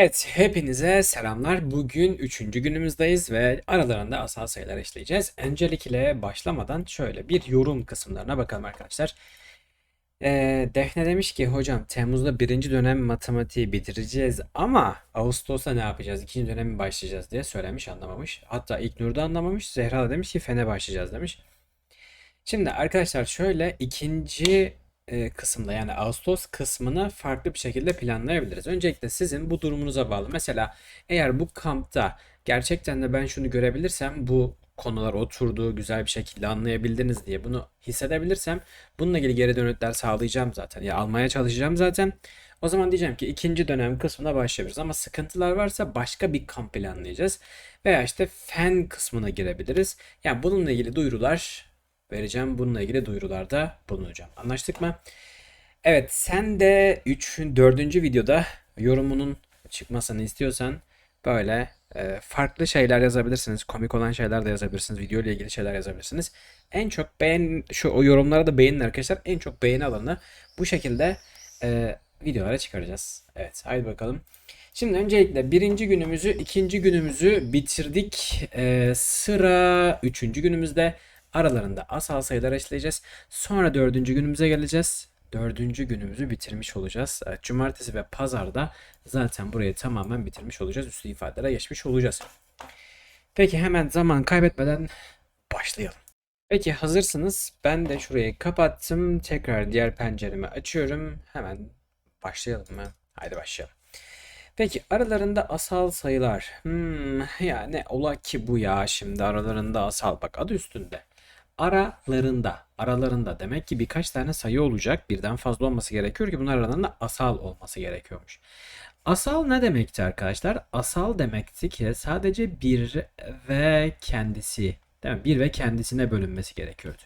Evet, hepinize selamlar. Bugün üçüncü günümüzdeyiz ve aralarında asal sayılar işleyeceğiz. Öncelikle başlamadan şöyle bir yorum kısımlarına bakalım arkadaşlar. Ee, Defne demiş ki hocam Temmuz'da birinci dönem matematiği bitireceğiz ama Ağustos'ta ne yapacağız? İkinci dönemi başlayacağız diye söylemiş anlamamış. Hatta İlknur da anlamamış. Zehra da demiş ki fene başlayacağız demiş. Şimdi arkadaşlar şöyle ikinci e, kısımda yani Ağustos kısmını farklı bir şekilde planlayabiliriz. Öncelikle sizin bu durumunuza bağlı. Mesela eğer bu kampta gerçekten de ben şunu görebilirsem bu konular oturduğu güzel bir şekilde anlayabildiniz diye bunu hissedebilirsem bununla ilgili geri dönütler sağlayacağım zaten. Ya almaya çalışacağım zaten. O zaman diyeceğim ki ikinci dönem kısmına başlayabiliriz ama sıkıntılar varsa başka bir kamp planlayacağız. Veya işte fen kısmına girebiliriz. Yani bununla ilgili duyurular vereceğim. Bununla ilgili duyurularda bulunacağım. Anlaştık mı? Evet sen de 3. 4. videoda yorumunun çıkmasını istiyorsan böyle e, farklı şeyler yazabilirsiniz. Komik olan şeyler de yazabilirsiniz. Video ile ilgili şeyler yazabilirsiniz. En çok beğen şu o yorumlara da beğenin arkadaşlar. En çok beğeni alanı bu şekilde e, videolara çıkaracağız. Evet haydi bakalım. Şimdi öncelikle birinci günümüzü, ikinci günümüzü bitirdik. E, sıra üçüncü günümüzde aralarında asal sayılar işleyeceğiz. Sonra dördüncü günümüze geleceğiz. Dördüncü günümüzü bitirmiş olacağız. Cumartesi ve pazarda zaten burayı tamamen bitirmiş olacağız. Üstü ifadelere geçmiş olacağız. Peki hemen zaman kaybetmeden başlayalım. Peki hazırsınız. Ben de şurayı kapattım. Tekrar diğer penceremi açıyorum. Hemen başlayalım mı? Haydi başlayalım. Peki aralarında asal sayılar. Hmm, ya ola ki bu ya şimdi aralarında asal. Bak adı üstünde. Aralarında. Aralarında. Demek ki birkaç tane sayı olacak. Birden fazla olması gerekiyor ki bunlar aralarında asal olması gerekiyormuş. Asal ne demekti arkadaşlar? Asal demekti ki sadece bir ve kendisi. Değil mi? Bir ve kendisine bölünmesi gerekiyordu.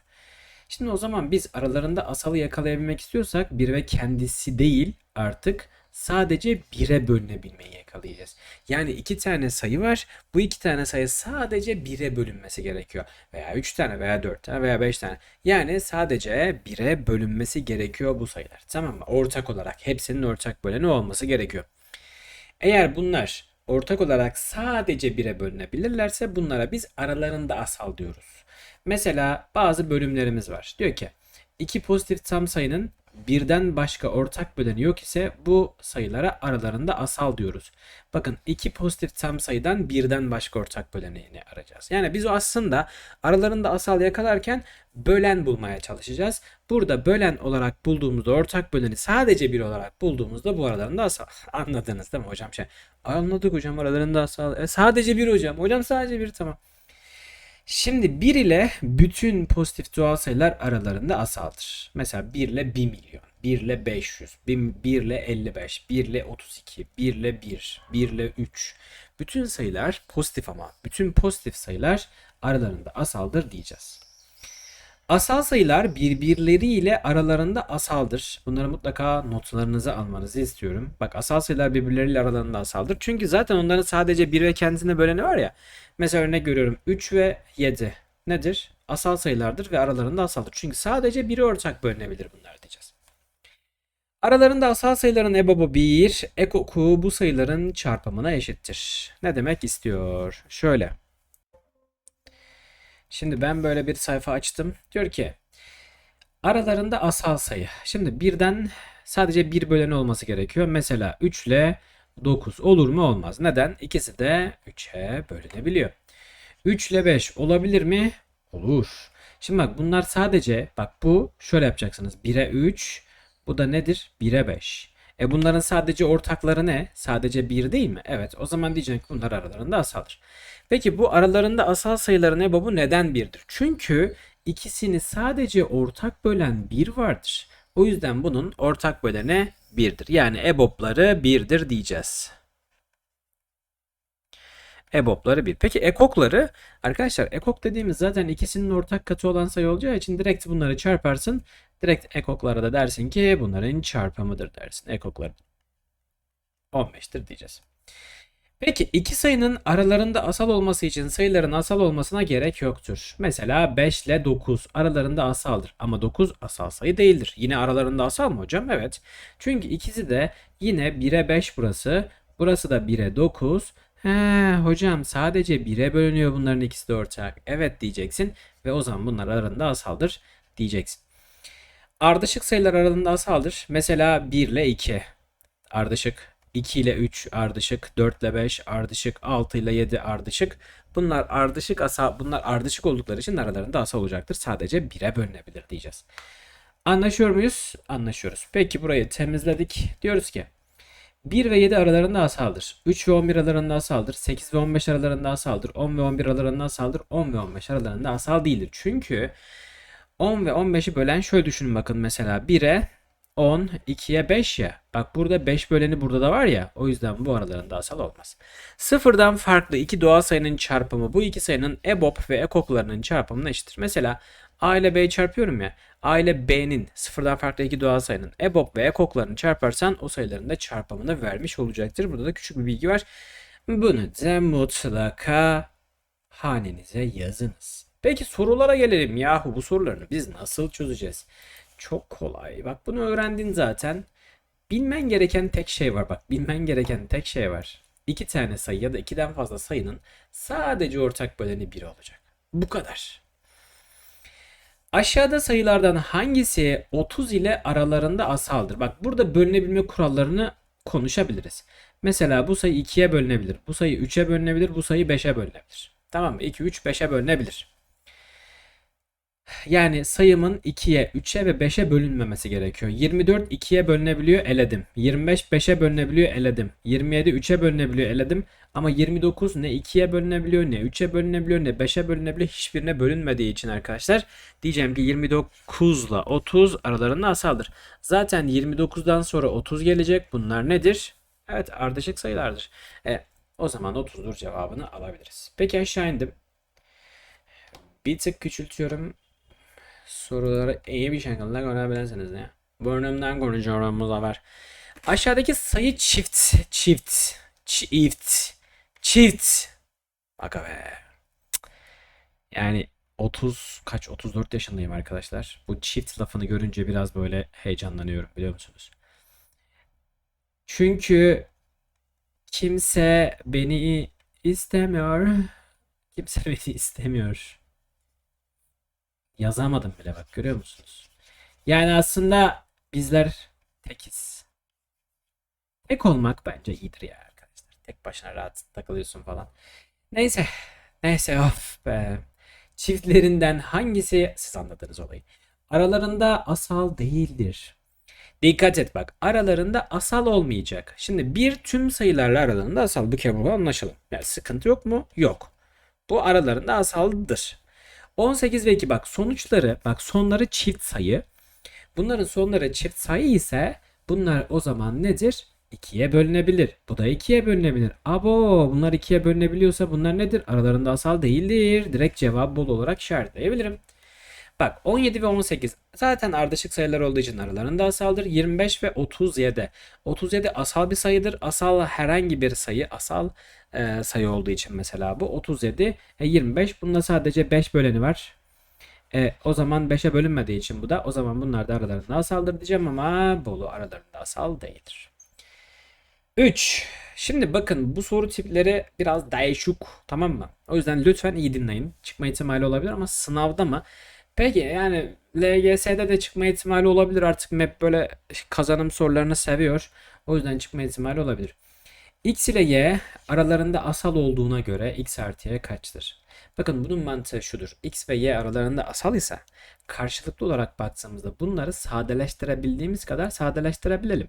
Şimdi o zaman biz aralarında asalı yakalayabilmek istiyorsak bir ve kendisi değil artık sadece bire bölünebilmeyi yakalayacağız. Yani iki tane sayı var. Bu iki tane sayı sadece bire bölünmesi gerekiyor. Veya üç tane veya dört tane veya beş tane. Yani sadece bire bölünmesi gerekiyor bu sayılar. Tamam mı? Ortak olarak hepsinin ortak böleni olması gerekiyor. Eğer bunlar ortak olarak sadece bire bölünebilirlerse bunlara biz aralarında asal diyoruz. Mesela bazı bölümlerimiz var. Diyor ki iki pozitif tam sayının birden başka ortak böleni yok ise bu sayılara aralarında asal diyoruz. Bakın iki pozitif tam sayıdan birden başka ortak bölenini arayacağız. Yani biz o aslında aralarında asal yakalarken bölen bulmaya çalışacağız. Burada bölen olarak bulduğumuzda ortak böleni sadece bir olarak bulduğumuzda bu aralarında asal. Anladınız değil mi hocam? Şey, anladık hocam aralarında asal. E, sadece bir hocam. Hocam sadece bir tamam. Şimdi 1 ile bütün pozitif doğal sayılar aralarında asaldır. Mesela 1 ile 1 milyon, 1 ile 500, 1 ile 55, 1 ile 32, 1 ile 1, 1 ile 3. Bütün sayılar pozitif ama bütün pozitif sayılar aralarında asaldır diyeceğiz. Asal sayılar birbirleriyle aralarında asaldır. Bunları mutlaka notlarınıza almanızı istiyorum. Bak asal sayılar birbirleriyle aralarında asaldır. Çünkü zaten onların sadece 1 ve kendisine böleni var ya. Mesela örnek görüyorum 3 ve 7 nedir? Asal sayılardır ve aralarında asaldır. Çünkü sadece biri ortak bölünebilir bunlar diyeceğiz. Aralarında asal sayıların EBOB'u 1, ekoku bu sayıların çarpımına eşittir. Ne demek istiyor? Şöyle. Şimdi ben böyle bir sayfa açtım. Diyor ki aralarında asal sayı. Şimdi birden sadece bir böleni olması gerekiyor. Mesela 3 ile 9 olur mu olmaz. Neden? İkisi de 3'e bölünebiliyor. 3 ile 5 olabilir mi? Olur. Şimdi bak bunlar sadece bak bu şöyle yapacaksınız. 1'e 3 bu da nedir? 1'e 5. E bunların sadece ortakları ne? Sadece 1 değil mi? Evet o zaman diyeceğim ki bunlar aralarında asaldır. Peki bu aralarında asal sayıların EBOB'u neden 1'dir? Çünkü ikisini sadece ortak bölen 1 vardır. O yüzden bunun ortak böleni 1'dir. Yani EBOB'ları 1'dir diyeceğiz. EBOB'ları 1. Peki ekokları arkadaşlar ekok dediğimiz zaten ikisinin ortak katı olan sayı olacağı için direkt bunları çarparsın. Direkt ekoklara da dersin ki bunların çarpımıdır dersin. Ekokları 15'tir diyeceğiz. Peki iki sayının aralarında asal olması için sayıların asal olmasına gerek yoktur. Mesela 5 ile 9 aralarında asaldır ama 9 asal sayı değildir. Yine aralarında asal mı hocam? Evet. Çünkü ikisi de yine 1'e 5 burası, Burası da 1'e 9. He hocam sadece 1'e bölünüyor bunların ikisi de ortak. Evet diyeceksin ve o zaman bunlar arasında asaldır diyeceksin. Ardışık sayılar aralığında asaldır. Mesela 1 ile 2 ardışık. 2 ile 3 ardışık, 4 ile 5 ardışık, 6 ile 7 ardışık. Bunlar ardışık asal, bunlar ardışık oldukları için aralarında asal olacaktır. Sadece 1'e bölünebilir diyeceğiz. Anlaşıyor muyuz? Anlaşıyoruz. Peki burayı temizledik. Diyoruz ki 1 ve 7 aralarında asaldır. 3 ve 11 aralarında asaldır. 8 ve 15 aralarında asaldır. 10 ve 11 aralarında asaldır. 10 ve 15 aralarında asal değildir. Çünkü 10 ve 15'i bölen şöyle düşünün bakın mesela 1'e 10, 2'ye 5 ya. Bak burada 5 böleni burada da var ya. O yüzden bu aralarında asal olmaz. Sıfırdan farklı iki doğal sayının çarpımı bu iki sayının EBOB ve ekoklarının çarpımına eşittir. Mesela A ile B'yi çarpıyorum ya. A ile B'nin sıfırdan farklı iki doğal sayının EBOB ve ekoklarını çarparsan o sayıların da çarpımını vermiş olacaktır. Burada da küçük bir bilgi var. Bunu da mutlaka hanenize yazınız. Peki sorulara gelelim yahu bu sorularını biz nasıl çözeceğiz? Çok kolay. Bak bunu öğrendin zaten. Bilmen gereken tek şey var. Bak bilmen gereken tek şey var. İki tane sayı ya da ikiden fazla sayının sadece ortak böleni 1 olacak. Bu kadar. Aşağıda sayılardan hangisi 30 ile aralarında asaldır? Bak burada bölünebilme kurallarını konuşabiliriz. Mesela bu sayı 2'ye bölünebilir. Bu sayı 3'e bölünebilir. Bu sayı 5'e bölünebilir. Tamam mı? 2, 3, 5'e bölünebilir. Yani sayımın 2'ye, 3'e ve 5'e bölünmemesi gerekiyor. 24 2'ye bölünebiliyor eledim. 25 5'e bölünebiliyor eledim. 27 3'e bölünebiliyor eledim. Ama 29 ne 2'ye bölünebiliyor ne 3'e bölünebiliyor ne 5'e bölünebiliyor. Hiçbirine bölünmediği için arkadaşlar diyeceğim ki 29 ile 30 aralarında asaldır. Zaten 29'dan sonra 30 gelecek. Bunlar nedir? Evet ardışık sayılardır. E, o zaman 30'dur cevabını alabiliriz. Peki aşağı indim. Bir tık küçültüyorum soruları iyi bir şekilde görebilirsiniz ya. Burnumdan konuşuyorum bu sefer. Aşağıdaki sayı çift, çift, çift, çift. Bak be. Yani 30 kaç 34 yaşındayım arkadaşlar. Bu çift lafını görünce biraz böyle heyecanlanıyorum biliyor musunuz? Çünkü kimse beni istemiyor. Kimse beni istemiyor. Yazamadım bile bak görüyor musunuz? Yani aslında bizler tekiz. Tek olmak bence iyidir ya arkadaşlar. Tek başına rahat takılıyorsun falan. Neyse. Neyse of be. Çiftlerinden hangisi siz anladınız olayı. Aralarında asal değildir. Dikkat et bak aralarında asal olmayacak. Şimdi bir tüm sayılarla aralarında asal bir kere anlaşalım. Yani sıkıntı yok mu? Yok. Bu aralarında asaldır. 18 ve 2 bak sonuçları bak sonları çift sayı. Bunların sonları çift sayı ise bunlar o zaman nedir? 2'ye bölünebilir. Bu da 2'ye bölünebilir. Abo bunlar 2'ye bölünebiliyorsa bunlar nedir? Aralarında asal değildir. Direkt cevap bol olarak işaretleyebilirim. Bak 17 ve 18 zaten ardışık sayılar olduğu için aralarında asaldır. 25 ve 37. 37 asal bir sayıdır. Asal herhangi bir sayı asal e, sayı olduğu için mesela bu 37 e, 25 bunda sadece 5 böleni var. E, o zaman 5'e bölünmediği için bu da o zaman bunlar da aralarında asaldır diyeceğim ama bolu aralarında asal değildir. 3. Şimdi bakın bu soru tipleri biraz değişik tamam mı? O yüzden lütfen iyi dinleyin. Çıkma ihtimali olabilir ama sınavda mı? Peki yani LGS'de de çıkma ihtimali olabilir. Artık map böyle kazanım sorularını seviyor. O yüzden çıkma ihtimali olabilir. X ile Y aralarında asal olduğuna göre X artı Y kaçtır? Bakın bunun mantığı şudur. X ve Y aralarında asal ise karşılıklı olarak baktığımızda bunları sadeleştirebildiğimiz kadar sadeleştirebilelim.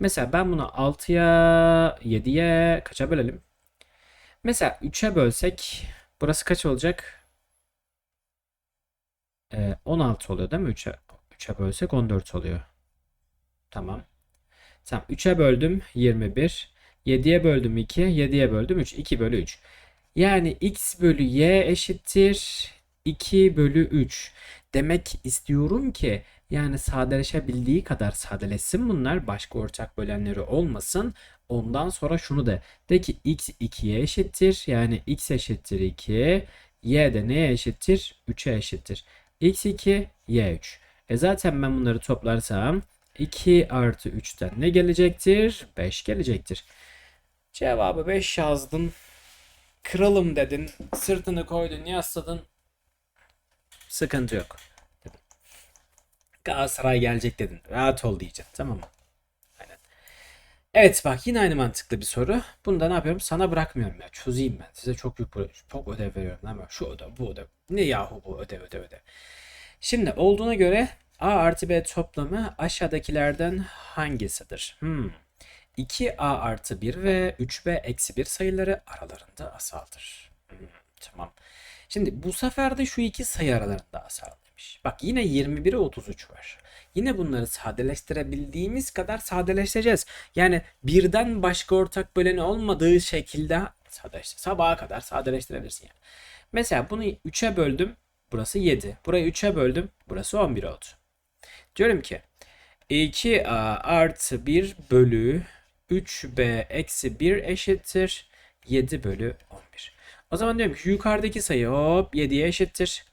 Mesela ben bunu 6'ya 7'ye kaça bölelim? Mesela 3'e bölsek burası kaç olacak? Ee, 16 oluyor değil mi? 3'e 3'e bölsek 14 oluyor. Tamam. Tamam 3'e böldüm 21. 7'ye böldüm 2. 7'ye böldüm 3. 2 bölü 3. Yani x bölü y eşittir 2 bölü 3. Demek istiyorum ki yani sadeleşebildiği kadar sadeleşsin bunlar. Başka ortak bölenleri olmasın. Ondan sonra şunu de. De ki x 2'ye eşittir. Yani x eşittir 2. Y de neye eşittir? 3'e eşittir. x2, y3. E zaten ben bunları toplarsam 2 artı 3'ten ne gelecektir? 5 gelecektir. Cevabı 5 yazdın. Kralım dedin. Sırtını koydun, yasladın. Sıkıntı yok. Dedim. Galatasaray gelecek dedin. Rahat ol diyeceksin. Tamam mı? Aynen. Evet bak yine aynı mantıklı bir soru. Bunu da ne yapıyorum? Sana bırakmıyorum ya. Çözeyim ben. Size çok yük çok ödev veriyorum ama şu ödev bu ödev. Ne yahu bu ödev ödev ödev. Şimdi olduğuna göre A artı B toplamı aşağıdakilerden hangisidir? Hmm. 2A artı 1 ve 3B eksi 1 sayıları aralarında asaldır. Tamam. Şimdi bu sefer de şu iki sayı aralarında asal demiş. Bak yine 21'e 33 var. Yine bunları sadeleştirebildiğimiz kadar sadeleştireceğiz. Yani birden başka ortak böleni olmadığı şekilde sadeleştir. Sabaha kadar sadeleştirebilirsin yani. Mesela bunu 3'e böldüm. Burası 7. Burayı 3'e böldüm. Burası 11 oldu. Diyorum ki 2a artı 1 bölü 3b eksi 1 eşittir 7 bölü 11. O zaman diyorum ki yukarıdaki sayı hop 7'ye eşittir.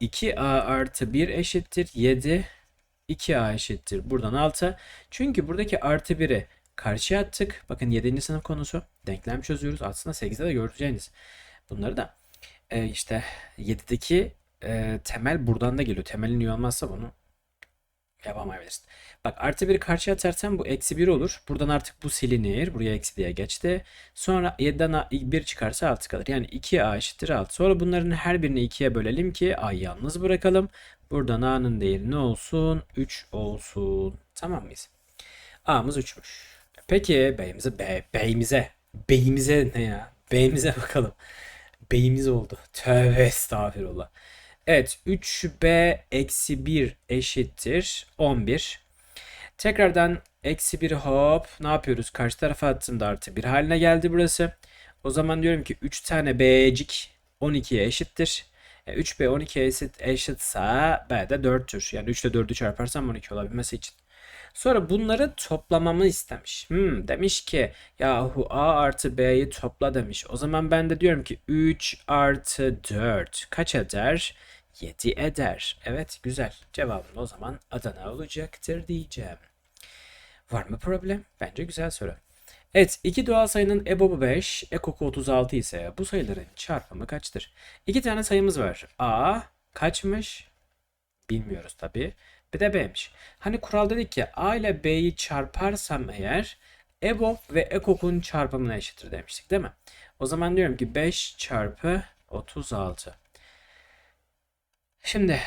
2a artı 1 eşittir 7. 2a eşittir buradan 6. Çünkü buradaki artı 1'i karşıya attık. Bakın 7. sınıf konusu. Denklem çözüyoruz. Aslında 8'de de göreceğiniz. Bunları da e, işte 7'deki e, temel buradan da geliyor. Temelin iyi olmazsa bunu yapamayabilirsin. Bak artı 1 karşıya atarsam bu eksi 1 olur. Buradan artık bu silinir. Buraya eksi diye geçti. Sonra 7'den 1 çıkarsa 6 kalır. Yani 2a eşittir 6. Sonra bunların her birini 2'ye bölelim ki a'yı yalnız bırakalım. Buradan a'nın değeri ne olsun? 3 olsun. Tamam mıyız? a'mız 3'müş. Peki beyimize b, beyimize beyimize ne ya? Beyimize bakalım. Beyimiz oldu. Tövbe estağfirullah. Evet 3b eksi 1 eşittir 11. Tekrardan eksi 1 hop ne yapıyoruz? Karşı tarafa attığımda artı 1 haline geldi burası. O zaman diyorum ki 3 tane b'cik 12'ye eşittir. E, 3b 12'ye eşit, eşitse b de 4'tür. Yani 3 ile 4'ü çarparsam 12 olabilmesi için. Sonra bunları toplamamı istemiş. Hmm, demiş ki yahu a artı b'yi topla demiş. O zaman ben de diyorum ki 3 artı 4 kaç eder? 7 eder. Evet güzel. Cevabım o zaman Adana olacaktır diyeceğim. Var mı problem? Bence güzel soru. Evet iki doğal sayının EBOB'u 5, EKOK'u 36 ise bu sayıların çarpımı kaçtır? İki tane sayımız var. A kaçmış? Bilmiyoruz tabi. Bir de B'miş. Hani kural dedik ki A ile B'yi çarparsam eğer EBOB ve EKOK'un çarpımına eşittir demiştik değil mi? O zaman diyorum ki 5 çarpı 36. Şimdi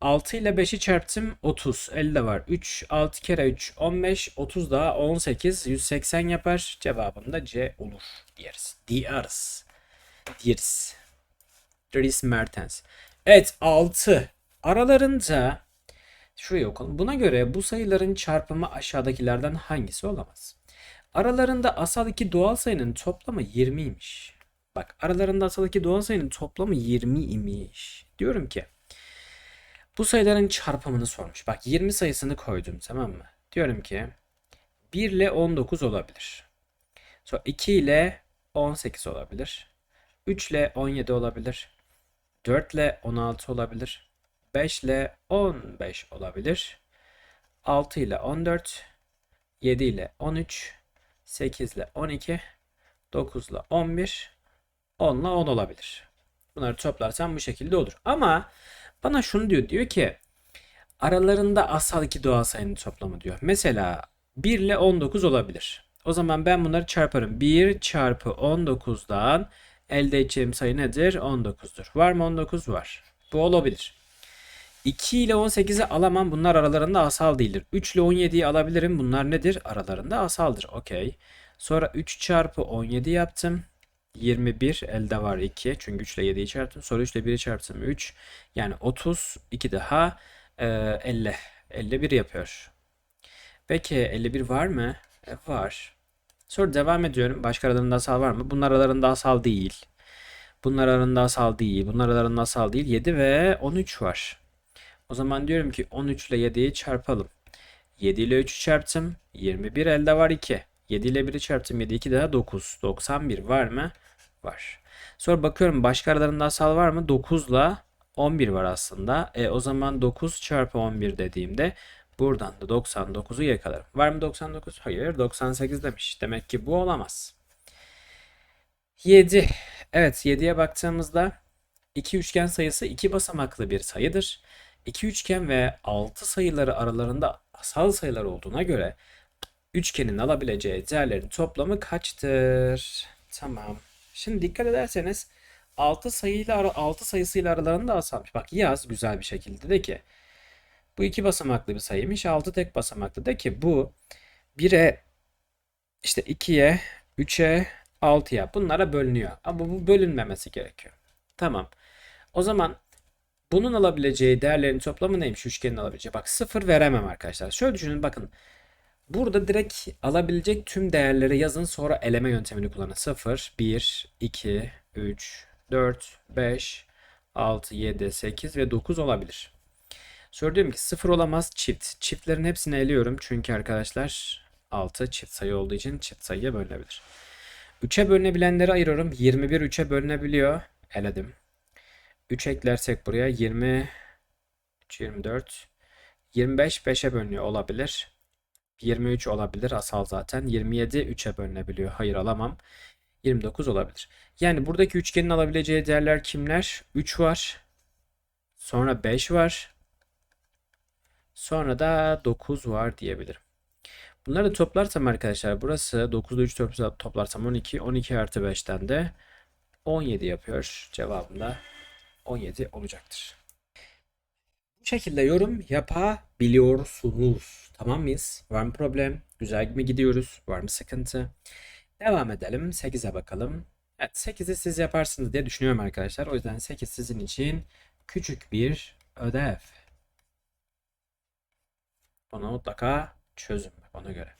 6 ile 5'i çarptım 30. 50 de var. 3, 6 kere 3, 15, 30 daha 18, 180 yapar. Cevabım da C olur diyeriz. Diyeriz. Diyeriz. Dries Mertens. Evet 6. Aralarında şuraya okalım. Buna göre bu sayıların çarpımı aşağıdakilerden hangisi olamaz? Aralarında asal iki doğal sayının toplamı 20'ymiş. Bak aralarında asal iki doğal sayının toplamı 20 imiş. Diyorum ki bu sayıların çarpımını sormuş. Bak 20 sayısını koydum tamam mı? Diyorum ki 1 ile 19 olabilir. Sonra 2 ile 18 olabilir. 3 ile 17 olabilir. 4 ile 16 olabilir. 5 ile 15 olabilir. 6 ile 14. 7 ile 13. 8 ile 12. 9 ile 11. 10 ile 10 olabilir. Bunları toplarsam bu şekilde olur. Ama bana şunu diyor. Diyor ki aralarında asal iki doğal sayının toplamı diyor. Mesela 1 ile 19 olabilir. O zaman ben bunları çarparım. 1 çarpı 19'dan elde edeceğim sayı nedir? 19'dur. Var mı 19? Var. Bu olabilir. 2 ile 18'i alamam. Bunlar aralarında asal değildir. 3 ile 17'yi alabilirim. Bunlar nedir? Aralarında asaldır. Okey. Sonra 3 çarpı 17 yaptım. 21 elde var 2. Çünkü 3 ile 7'yi çarptım. Sonra 3 ile 1'i çarptım 3. Yani 30. 2 daha e, 50. 51 yapıyor. Peki 51 var mı? E, var. Sonra devam ediyorum. Başka aralarında asal var mı? Bunlar aralarında asal değil. Bunlar aralarında asal değil. Bunlar aralarında asal değil. 7 ve 13 var. O zaman diyorum ki 13 ile 7'yi çarpalım. 7 ile 3'ü çarptım. 21 elde var 2. 7 ile 1'i çarptım. 7 2 daha 9. 91 var mı? Var. Sonra bakıyorum başka aralarında asal var mı? 9 ile 11 var aslında. E, o zaman 9 çarpı 11 dediğimde buradan da 99'u yakalarım. Var mı 99? Hayır 98 demiş. Demek ki bu olamaz. 7. Evet 7'ye baktığımızda iki üçgen sayısı iki basamaklı bir sayıdır. İki üçgen ve 6 sayıları aralarında asal sayılar olduğuna göre üçgenin alabileceği değerlerin toplamı kaçtır? Tamam. Şimdi dikkat ederseniz 6 sayıyla 6 sayısıyla aralarında asalmış. Bak yaz güzel bir şekilde de ki bu iki basamaklı bir sayıymış. 6 tek basamaklı de ki bu 1'e işte 2'ye 3'e 6'ya bunlara bölünüyor. Ama bu bölünmemesi gerekiyor. Tamam. O zaman bunun alabileceği değerlerin toplamı neymiş? Üçgenin alabileceği. Bak 0 veremem arkadaşlar. Şöyle düşünün bakın. Burada direkt alabilecek tüm değerleri yazın sonra eleme yöntemini kullanın. 0, 1, 2, 3, 4, 5, 6, 7, 8 ve 9 olabilir. Sonra diyorum ki 0 olamaz çift. Çiftlerin hepsini eliyorum. Çünkü arkadaşlar 6 çift sayı olduğu için çift sayıya bölünebilir. 3'e bölünebilenleri ayırıyorum. 21 3'e bölünebiliyor. Eledim. 3 eklersek buraya 20 3, 24 25 5'e bölünüyor olabilir. 23 olabilir asal zaten. 27 3'e bölünebiliyor. Hayır alamam. 29 olabilir. Yani buradaki üçgenin alabileceği değerler kimler? 3 var. Sonra 5 var. Sonra da 9 var diyebilirim. Bunları toplarsam arkadaşlar burası 9'da 3 toplarsam 12. 12 artı 5'ten de 17 yapıyor. Cevabında 17 olacaktır. Bu şekilde yorum yapabiliyorsunuz. Tamam mıyız? Var mı problem? Güzel mi gidiyoruz? Var mı sıkıntı? Devam edelim. 8'e bakalım. Evet 8'i siz yaparsınız diye düşünüyorum arkadaşlar. O yüzden 8 sizin için küçük bir ödev. Ona mutlaka çözüm ona göre.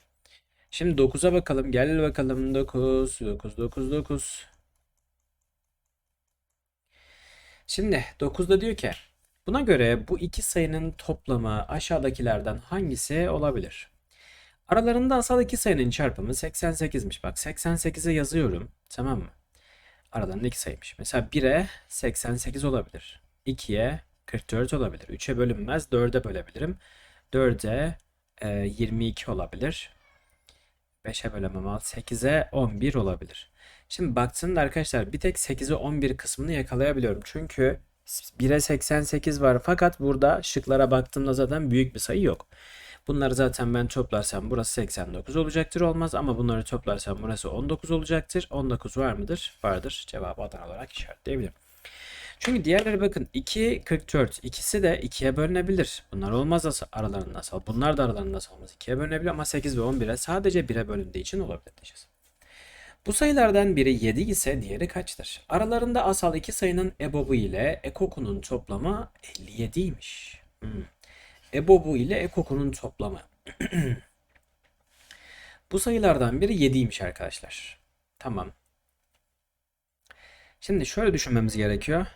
Şimdi 9'a bakalım. Gel bakalım 9, 9, 9, 9. Şimdi 9'da diyor ki buna göre bu iki sayının toplamı aşağıdakilerden hangisi olabilir? Aralarında asal iki sayının çarpımı 88'miş. Bak 88'e yazıyorum. Tamam mı? Aralarında iki sayıymış. Mesela 1'e 88 olabilir. 2'ye 44 olabilir. 3'e bölünmez. 4'e bölebilirim. 4'e e, 22 olabilir. 5'e bölemem 8'e 11 olabilir. Şimdi baktığımda arkadaşlar bir tek 8'e 11 kısmını yakalayabiliyorum. Çünkü 1'e 88 var fakat burada şıklara baktığımda zaten büyük bir sayı yok. Bunları zaten ben toplarsam burası 89 olacaktır olmaz ama bunları toplarsam burası 19 olacaktır. 19 var mıdır? Vardır. Cevabı Adana olarak işaretleyebilirim. Çünkü diğerleri bakın 2, 44. İkisi de 2'ye bölünebilir. Bunlar olmaz aralarında. Bunlar da aralarında olmaz. 2'ye bölünebilir ama 8 ve 11'e sadece 1'e bölündüğü için olabilir diyeceğiz. Bu sayılardan biri 7 ise diğeri kaçtır? Aralarında asal iki sayının ebobu ile ekokunun toplamı 57'ymiş. Hmm. Ebobu ile ekokunun toplamı. Bu sayılardan biri 7'ymiş arkadaşlar. Tamam. Şimdi şöyle düşünmemiz gerekiyor.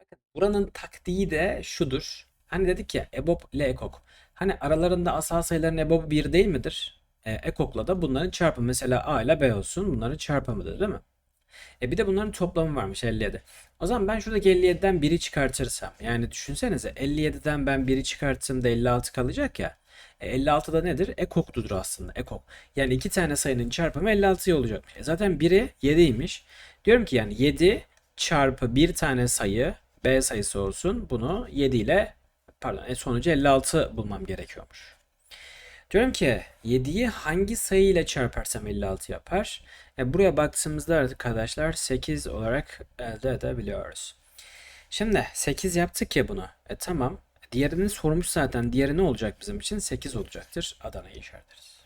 Bakın buranın taktiği de şudur. Hani dedik ya EBOB ile EKOK. Hani aralarında asal sayıların EBOB'u 1 değil midir? E, EKOK'la da bunların çarpımı. Mesela A ile B olsun. Bunların çarpımıdır değil mi? E bir de bunların toplamı varmış 57. O zaman ben şuradaki 57'den 1'i çıkartırsam. Yani düşünsenize 57'den ben 1'i çıkarttığımda 56 kalacak ya. E 56 da nedir? Ekok'tudur aslında. Ekok. Yani iki tane sayının çarpımı 56 olacakmış. E zaten biri 7'ymiş. Diyorum ki yani 7 çarpı bir tane sayı B sayısı olsun. Bunu 7 ile pardon e sonucu 56 bulmam gerekiyormuş. Diyorum ki 7'yi hangi sayı ile çarparsam 56 yapar? E buraya baktığımızda arkadaşlar 8 olarak elde edebiliyoruz. Şimdi 8 yaptık ya bunu. E tamam. Diğerini sormuş zaten. Diğeri ne olacak bizim için? 8 olacaktır. Adana'yı işaretleriz.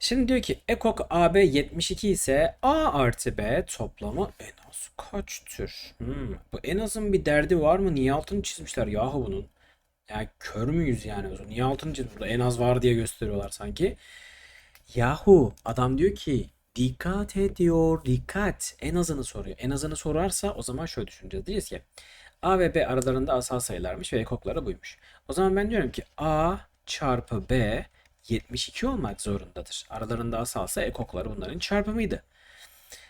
Şimdi diyor ki ekok AB 72 ise A artı B toplamı en az kaçtır? Hmm, bu en azın bir derdi var mı? Niye altını çizmişler yahu bunun? Yani kör müyüz yani? Niye altını çizmiş? Burada en az var diye gösteriyorlar sanki. Yahu adam diyor ki dikkat ediyor dikkat en azını soruyor. En azını sorarsa o zaman şöyle düşüneceğiz. Diyeceğiz ki A ve B aralarında asal sayılarmış ve ekokları buymuş. O zaman ben diyorum ki A çarpı B 72 olmak zorundadır. Aralarında asalsa ekokları bunların çarpımıydı.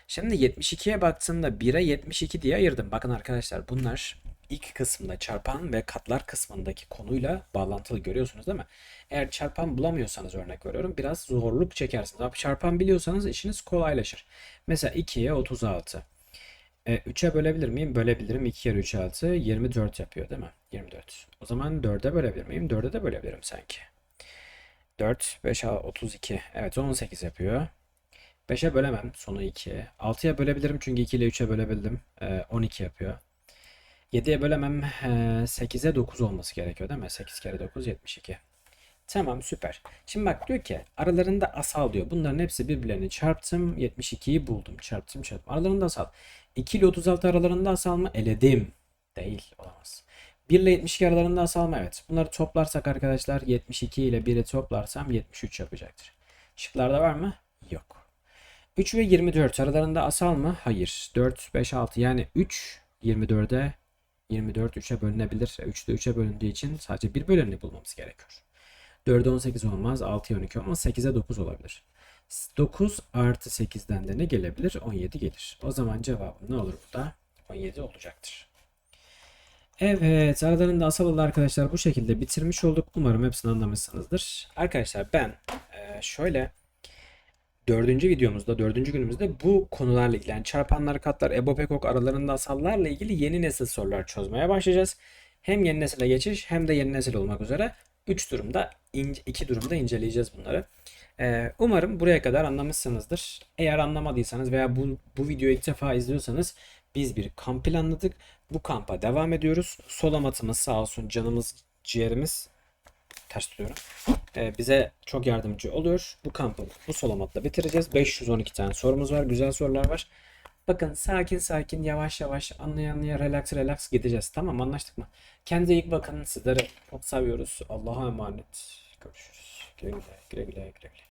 Şimdi 72'ye baktığımda 1'e 72 diye ayırdım. Bakın arkadaşlar bunlar ilk kısımda çarpan ve katlar kısmındaki konuyla bağlantılı görüyorsunuz değil mi? Eğer çarpan bulamıyorsanız örnek veriyorum biraz zorluk çekersiniz. Abi çarpan biliyorsanız işiniz kolaylaşır. Mesela 2'ye 36. E, 3'e bölebilir miyim? Bölebilirim. 2 kere 3 6 24 yapıyor değil mi? 24. O zaman 4'e bölebilir miyim? 4'e de bölebilirim sanki. 4, 5, 32. Evet 18 yapıyor. 5'e bölemem. Sonu 2. 6'ya bölebilirim çünkü 2 ile 3'e bölebildim. Ee, 12 yapıyor. 7'ye bölemem. Ee, 8'e 9 olması gerekiyor değil mi? 8 kere 9 72. Tamam süper. Şimdi bak diyor ki aralarında asal diyor. Bunların hepsi birbirlerini çarptım. 72'yi buldum. Çarptım çarptım. Aralarında asal. 2 ile 36 aralarında asal mı? Eledim. Değil. Olamaz. 1 ile 72 aralarında asal mı? Evet. Bunları toplarsak arkadaşlar 72 ile 1'i toplarsam 73 yapacaktır. Şıklarda var mı? Yok. 3 ve 24 aralarında asal mı? Hayır. 4, 5, 6 yani 3 24'e 24 3'e bölünebilir. 3 de 3'e bölündüğü için sadece bir böleni bulmamız gerekiyor. 4'e 18 olmaz. 6'ya 12 olmaz. 8'e 9 olabilir. 9 artı 8'den de ne gelebilir? 17 gelir. O zaman cevabım ne olur burada? 17 olacaktır. Evet, aralarında asal arkadaşlar bu şekilde bitirmiş olduk. Umarım hepsini anlamışsınızdır. Arkadaşlar ben e, şöyle dördüncü videomuzda, dördüncü günümüzde bu konularla ilgili yani çarpanlar, katlar, EBOB, EKOK aralarında asallarla ilgili yeni nesil sorular çözmeye başlayacağız. Hem yeni nesile geçiş hem de yeni nesil olmak üzere 3 durumda, 2 durumda inceleyeceğiz bunları. Ee, umarım buraya kadar anlamışsınızdır. Eğer anlamadıysanız veya bu, bu videoyu ilk defa izliyorsanız biz bir kamp planladık. Bu kampa devam ediyoruz. Solamatımız sağ olsun canımız, ciğerimiz ters tutuyorum. Ee, bize çok yardımcı oluyor. Bu kampı bu solamatla bitireceğiz. 512 tane sorumuz var. Güzel sorular var. Bakın sakin sakin yavaş yavaş anlaya anlaya relax relax gideceğiz. Tamam anlaştık mı? Kendinize iyi bakın. Sizleri çok seviyoruz. Allah'a emanet. Görüşürüz. Güle güle güle güle güle. güle.